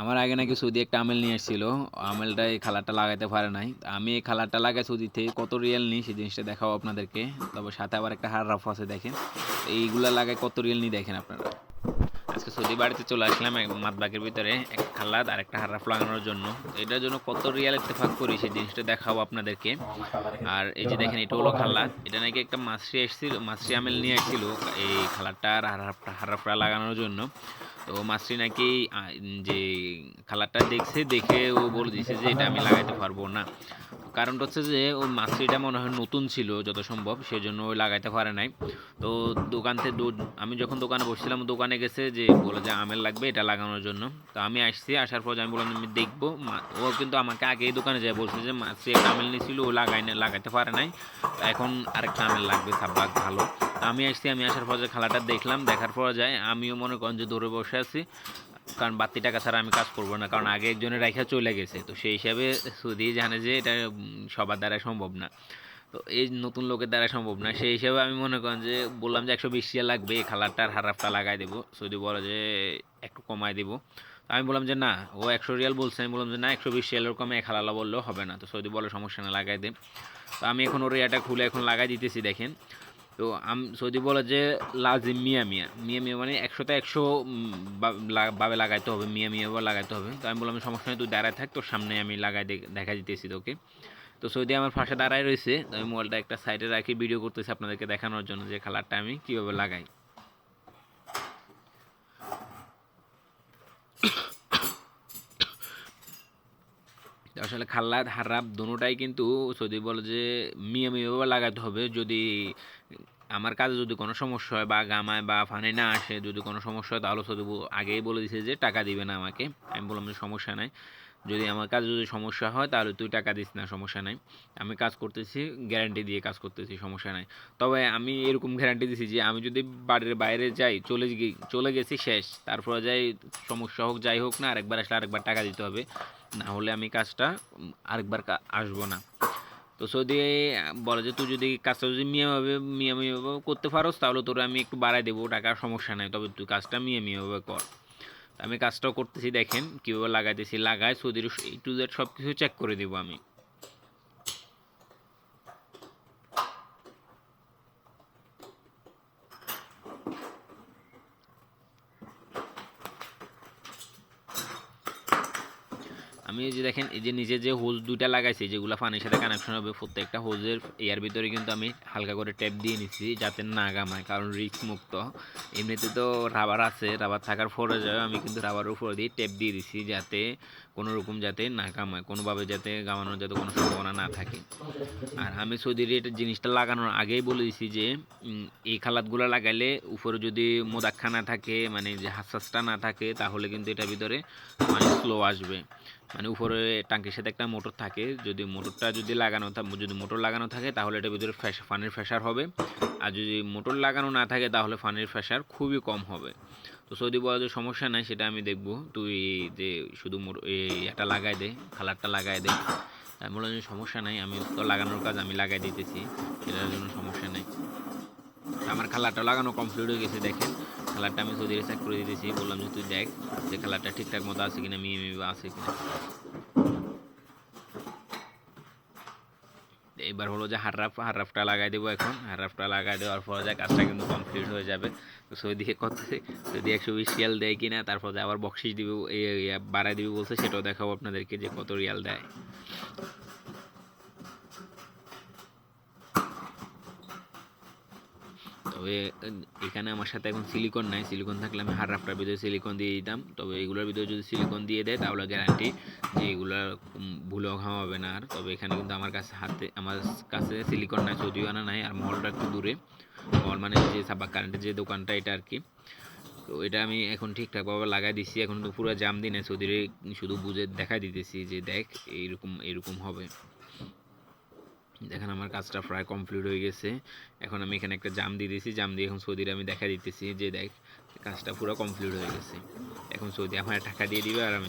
আমার আগে নাকি সৌদি একটা আমেল নিয়ে এসেছিল আমেলটা এই খালারটা লাগাইতে পারে নাই। আমি এই খালারটা লাগাই সৌদিতে কত রিয়েল নিই সেই জিনিসটা দেখাবো আপনাদেরকে। তবে সাথে আবার একটা হার রাফ আছে দেখেন। এইগুলা লাগাই কত রিয়েল নিই দেখেন আপনারা। আজকে সৌদি বাড়িতে চলে আসলাম মাতবাগের ভিতরে এক খালাদ আর একটা হারাফ লাগানোর জন্য। এটার জন্য কত রিয়াল ইত্তেফাক করি সেই জিনিসটা দেখাবো আপনাদেরকে। আর এই যে দেখেন, এটা হলো খালাদ এটা নাকি একটা মাছরি এসেছিল, মাছরি আমেল নিয়ে এসেছিল এই খালারটা আর হারাফটা হারাফটা লাগানোর জন্য। তো মাছরি নাকি যে খালারটা দেখছে, দেখে ও বলে দিছে যে এটা আমি লাগাইতে পারব না। কারণটা হচ্ছে যে, ও মাছরিটা মনে হয় নতুন ছিল যত সম্ভব, সেজন্য ও লাগাইতে পারে নাই। তো দোকান থেকে আমি যখন দোকানে বসছিলাম দোকানে গেছে যে, বলে যে আমের লাগবে এটা লাগানোর জন্য। তো আমি আসছি, আসার পর আমি বললাম, আমি দেখব। ও কিন্তু আমাকে আগেই দোকানে যায় বলছে যে মাছরি একটা আমেল নিয়েছিল ও লাগাই না, লাগাইতে পারে নাই। এখন আরেকটা আমেল লাগবে, সাব্বাক ভালো। আমি আসছি, আমি আসার পর যে খালাটা দেখলাম, দেখার পর যায়, আমিও মনে করেন যে দৌড়ে বসে আছি। কারণ বাড়তি টাকা ছাড়া আমি কাজ করব না, কারণ আগে একজনের রেখা চলে গেছে। তো সেই হিসাবে সুদি জানে যে এটা সবার দ্বারা সম্ভব না। তো এই নতুন লোকের দ্বারা সম্ভব না। সেই হিসাবে আমি মনে করেন যে বললাম যে একশো বিশ রিয়াল লাগবে, এই খালারটার হারাফটা লাগাই দেবো। সৌদি বলে যে একটু কমাই দেবো। আমি বললাম যে না, ও একশো রিয়াল বলছে, আমি বললাম যে না, একশো বিশ রিয়ালের কমে হালালা বললেও হবে না। তো সৌদি বলে সমস্যা না, লাগাই দে। তো আমি এখন ওর এটা খুলে এখন লাগাই দিতেছি, দেখেন। তো আম, সৌদি বলে যে লাজিম মিয়া মিয়া। মিয়া মিয়া মানে একশোতে একশো ভাবে লাগাইতে হবে, মিয়া মিয়া লাগাইতে হবে। তো আমি বললাম, সমস্যা নেই, তুই দাঁড়ায় থাক, তোর সামনে আমি লাগাই দেখা দিতেছি তোকে। তো সৌদি আমার পাশে দাঁড়ায় রয়েছে আমি মোবাইলটা একটা সাইডে রাখি ভিডিও করতেছি আপনাদেরকে দেখানোর জন্য যে খালারটা আমি কীভাবে লাগাই। আসলে খাল্লাদ হারাপ দুটাই কিন্তু সৌদি বলে যে মিয়া লাগাতে হবে। যদি আমার কাজে যদি কোনো সমস্যা হয় বা গামায় বা ফানে না আসে, যদি কোনো সমস্যা হয় তাহলে সৌদি আগেই বলে দিছে যে টাকা দিবে না আমাকে। আমি বললাম যে সমস্যা নাই। যদি আমার কাজে যদি সমস্যা হয় তাহলে তুই টাকা দিস না, সমস্যা নাই। আমি কাজ করতেছি গ্যারান্টি দিয়ে কাজ করতেছি, সমস্যা নাই। তবে আমি এরকম গ্যারান্টি দিছি যে আমি যদি বাড়ির বাইরে যাই, চলে চলে গেছি শেষ। তারপরে যাই, সমস্যা হোক, যাই হোক না, আরেকবার আসলে আরেকবার টাকা দিতে হবে। না হলে আমি কাজটা আরেকবার আসব না। তো সৌদি বলে যে তুই যদি কাজটা যদি মিয়াভাবে মিয়ামিভাবে করতে পারোস, তাহলে তোর আমি একটু বাড়াই দেবো, টাকার সমস্যা নাই। তবে তুই কাজটা মিয়া মিয়াভাবে কর। আমি কাজটাও করতেছি, দেখেন কীভাবে লাগাইতেছি। লাগাই সৌদির এই টু জেড সব কিছু চেক করে দেবো আমি। আমি যে দেখেন, এই যে নিচে যে হোজ দুইটা লাগাইছি, যেগুলো পানির সাথে কানেকশন হবে, প্রত্যেকটা হোজের এয়ার ভিতরে কিন্তু আমি হালকা করে ট্যাপ দিয়ে নিচ্ছি যাতে না গামায়, কারণ রিস্ক মুক্ত। এমনিতে তো রাবার আছে রাবার থাকার পরে যায় আমি কিন্তু রাবারের উপরে দিয়ে ট্যাপ দিয়ে দিচ্ছি যাতে কোনো রকম যাতে না গামায়, কোনোভাবে যাতে গামানোর যাতে কোনো সম্ভাবনা না থাকে। আর আমি সৌদির এটা জিনিসটা লাগানোর আগেই বলে দিছি যে এই খালাতগুলো লাগাইলে উপরে যদি মোদাক্ষা না থাকে মানে যে হাসাসটা না থাকে, তাহলে কিন্তু এটার ভিতরে মানে স্লো আসবে। মানে উপরে টাঙ্কির সাথে একটা মোটর থাকে, যদি মোটরটা যদি লাগানো যদি মোটর লাগানো থাকে তাহলে এটার ভিতরে ফ্যাস ফানির প্রেশার হবে। আর যদি মোটর লাগানো না থাকে তাহলে ফানির প্রেশার খুবই কম হবে। তো সৌদি বলা যে সমস্যা নাই, সেটা আমি দেখব। তুই যে শুধু একটা লাগাই দে কালারটা লাগাই দে, আমি বললাম যে সমস্যা নাই, আমি তো লাগানোর কাজ আমি লাগাই দিতেছি এটার জন্য সমস্যা নেই। আমার খালারটা লাগানো কমপ্লিট হয়ে গেছে, দেখেন। কালারটা আমি সৌদি চেক করে দিতেছি, বললাম যে তুই দেখ যে কালারটা ঠিকঠাক মতো আছে কিনা মিয়ে মিয়ে আছে কিনা। এবার হলো যে হাররাফ, হাররাফটা লাগাই দেবো এখন। হাররাফটা লাগাই দেওয়ার পর যা কাজটা কিন্তু কমপ্লিট হয়ে যাবে। তো সৌদি কত যদি একশো বিশ রিয়াল দেয় কিনা, তারপর যে আবার বকশিস দিবে বাড়াই দিবে বলছে, সেটাও দেখাবো আপনাদেরকে যে কত রিয়াল দেয়। তবে এখানে আমার সাথে এখন সিলিকন নাই। সিলিকন থাকলে আমি হার রাফটার ভিতরে সিলিকন দিয়ে দিতাম। তবে এগুলোর ভিতরে যদি সিলিকন দিয়ে দেয়, তাহলে গ্যারান্টি যে এগুলো ভুলেও হবে না আর। তবে এখানে কিন্তু আমার কাছে হাতে, আমার কাছে সিলিকন নাই যদিও আনা নাই আর মলটা একটু দূরে। মল মানে যে সাবা কারেন্টের যে দোকানটা, এটা আর কি। তো এটা আমি এখন ঠিকঠাকভাবে লাগাই দিছি। এখন তো পুরো জাম দিনে সৌদিরে শুধু বুঝে দেখা দিতেছি যে দেখ, এইরকম এরকম হবে। দেখেন আমার কাজটা প্রায় কমপ্লিট হয়ে গেছে। এখন আমি এখানে একটা জাম দিয়ে দিয়েছি। জাম দিয়ে এখন সৌদির আমি দেখা দিতেছি যে দেখ, কাজটা পুরো কমপ্লিট হয়ে গেছে। এখন সৌদি আমার টাকা দিয়ে দিবে আর আমি